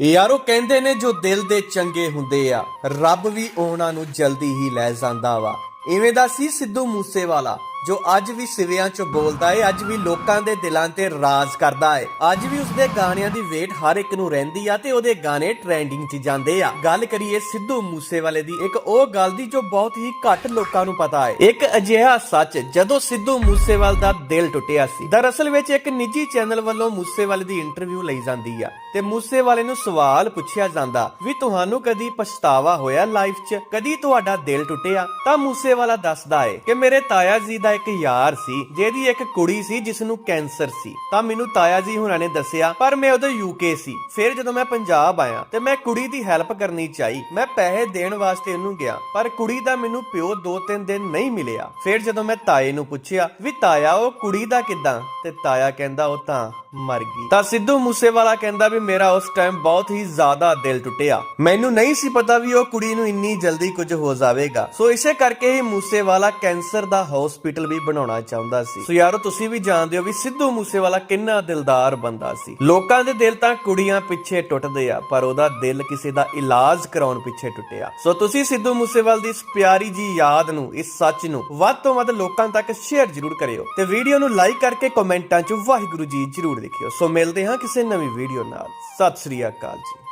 ਯਾਰੋ ਕਹਿੰਦੇ ਨੇ ਜੋ ਦਿਲ ਦੇ ਚੰਗੇ ਹੁੰਦੇ ਆ, ਰੱਬ ਵੀ ਉਹਨਾਂ ਨੂੰ ਜਲਦੀ ਹੀ ਲੈ ਜਾਂਦਾ ਵਾ। ਇਵੇਂ ਦਾ ਸੀ ਸਿੱਧੂ ਮੂਸੇਵਾਲਾ। ਜੋ ਅੱਜ ਵੀ ਸਿਵਿਆਂ 'ਚ ਬੋਲਦਾ ਏ, ਅੱਜ ਵੀ ਲੋਕਾਂ ਦੇ ਦਿਲਾਂ ਤੇ ਰਾਜ ਕਰਦਾ ਏ। ਅੱਜ ਵੀ ਉਸਦੇ ਗਾਣਿਆਂ ਦੀ ਵੇਟ ਹਰ ਇੱਕ ਨੂੰ ਰਹਿੰਦੀ ਆ ਤੇ ਉਹਦੇ ਗਾਣੇ ਟ੍ਰੈਂਡਿੰਗ 'ਚ ਜਾਂਦੇ ਆ। ਗੱਲ ਕਰੀਏ ਸਿੱਧੂ ਮੂਸੇਵਾਲੇ ਦੀ, ਇੱਕ ਉਹ ਗੱਲ ਦੀ ਜੋ ਬਹੁਤ ਹੀ ਘੱਟ ਲੋਕਾਂ ਨੂੰ ਪਤਾ ਏ। ਇੱਕ ਅਜਿਹਾ ਸੱਚ, ਜਦੋਂ ਸਿੱਧੂ ਮੂਸੇਵਾਲ ਦਾ ਦਿਲ ਟੁੱਟਿਆ ਸੀ, ਦਰਅਸਲ ਵਿੱਚ ਇੱਕ ਨਿੱਜੀ ਚੈਨਲ ਵੱਲੋਂ ਮੂਸੇਵਾਲੇ ਦੀ ਇੰਟਰਵਿਊ ਲਈ ਜਾਂਦੀ ਆ। ਤੇ ਮੂਸੇਵਾਲੇ ਨੂੰ ਸਵਾਲ ਪੁੱਛਿਆ ਜਾਂਦਾ ਵੀ ਤੁਹਾਨੂੰ ਕਦੀ ਪਛਤਾਵਾ ਹੋਇਆ ਲਾਈਫ 'ਚ? ਕਦੀ ਤੁਹਾਡਾ ਦਿਲ ਟੁੱਟਿਆ? ਤਾਂ ਮੂਸੇਵਾਲਾ ਦੱਸਦਾ ਏ ਕਿ ਮੇਰੇ ਤਾਇਆ ਜੀ ਦਾ ਇੱਕ ਯਾਰ ਸੀ, ਜਿਹਦੀ ਇੱਕ ਕੁੜੀ ਸੀ ਜਿਸ ਨੂੰ ਕੈਂਸਰ ਸੀ। ਤਾਂ ਮੈਨੂੰ ਤਾਇਆ ਜੀ ਹੁਣਾਂ ਨੇ ਦੱਸਿਆ, ਪਰ ਮੈਂ ਉਦੋਂ ਯੂਕੇ ਸੀ। ਫਿਰ ਜਦੋਂ ਮੈਂ ਪੰਜਾਬ ਆਇਆ ਤੇ ਮੈਂ ਕੁੜੀ ਦੀ ਹੈਲਪ ਕਰਨੀ ਚਾਹੀ, ਮੈਂ ਪੈਸੇ ਦੇਣ ਵਾਸਤੇ ਉਹਨੂੰ ਗਿਆ, ਪਰ ਕੁੜੀ ਦਾ ਮੈਨੂੰ ਪਿਓ ਦੋ ਤਿੰਨ ਦਿਨ ਨਹੀਂ ਮਿਲਿਆ। ਫਿਰ ਜਦੋਂ ਮੈਂ ਤਾਏ ਨੂੰ ਪੁੱਛਿਆ ਵੀ ਤਾਇਆ, ਉਹ ਕੁੜੀ ਦਾ ਕਿਦਾਂ? ਤੇ ਤਾਇਆ ਕਹਿੰਦਾ, ਉਹ ਤਾਂ ਮਰ ਗਈ। ਤਾਂ ਸਿੱਧੂ ਮੂਸੇਵਾਲਾ ਕਹਿੰਦਾ ਵੀ ਮੇਰਾ ਉਸ ਟਾਈਮ ਬਹੁਤ ਹੀ ਜ਼ਿਆਦਾ ਦਿਲ ਟੁੱਟਿਆ। ਮੈਨੂੰ ਨਹੀਂ ਸੀ ਪਤਾ ਵੀ ਉਹ ਕੁੜੀ ਨੂੰ ਇੰਨੀ ਜਲਦੀ ਕੁਝ ਹੋ ਜਾਵੇਗਾ। ਸੋ ਇਸੇ ਕਰਕੇ ਹੀ ਮੂਸੇਵਾਲਾ ਕੈਂਸਰ ਦਾ ਹਸਪੀਟਲ ਵੀ ਬਣਾਉਣਾ ਚਾਹੁੰਦਾ ਸੀ। ਸੋ ਯਾਰੋ, ਤੁਸੀਂ ਵੀ ਜਾਣਦੇ ਹੋ ਵੀ ਸਿੱਧੂ ਮੂਸੇਵਾਲਾ ਕਿੰਨਾ ਦਿਲਦਾਰ ਬੰਦਾ ਸੀ। ਲੋਕਾਂ ਦੇ ਦਿਲ ਤਾਂ ਕੁੜੀਆਂ ਪਿੱਛੇ ਟੁੱਟਦੇ ਆ, ਪਰ ਉਹਦਾ ਦਿਲ ਕਿਸੇ ਦਾ ਇਲਾਜ ਕਰਾਉਣ ਪਿੱਛੇ ਟੁੱਟਿਆ। ਸੋ ਤੁਸੀਂ ਸਿੱਧੂ ਮੂਸੇਵਾਲ ਦੀ ਇਸ ਪਿਆਰੀ ਜੀ ਯਾਦ ਨੂੰ, ਇਸ ਸੱਚ ਨੂੰ ਵੱਧ ਤੋਂ ਵੱਧ ਲੋਕਾਂ ਤੱਕ ਸ਼ੇਅਰ ਜ਼ਰੂਰ ਕਰਿਓ। ਤੇ ਵੀਡੀਓ ਨੂੰ ਲਾਈਕ ਕਰਕੇ ਕਮੈਂਟਾਂ 'ਚ ਵਾਹਿਗੁਰੂ ਜੀ ਜ਼ਰੂਰ ਲਿਖਿਓ। ਸੋ ਮਿਲਦੇ ਹਾਂ ਕਿਸੇ ਨਵੀਂ ਵੀਡੀਓ ਨਾਲ। ਸਤਿ ਸ੍ਰੀ ਅਕਾਲ ਜੀ।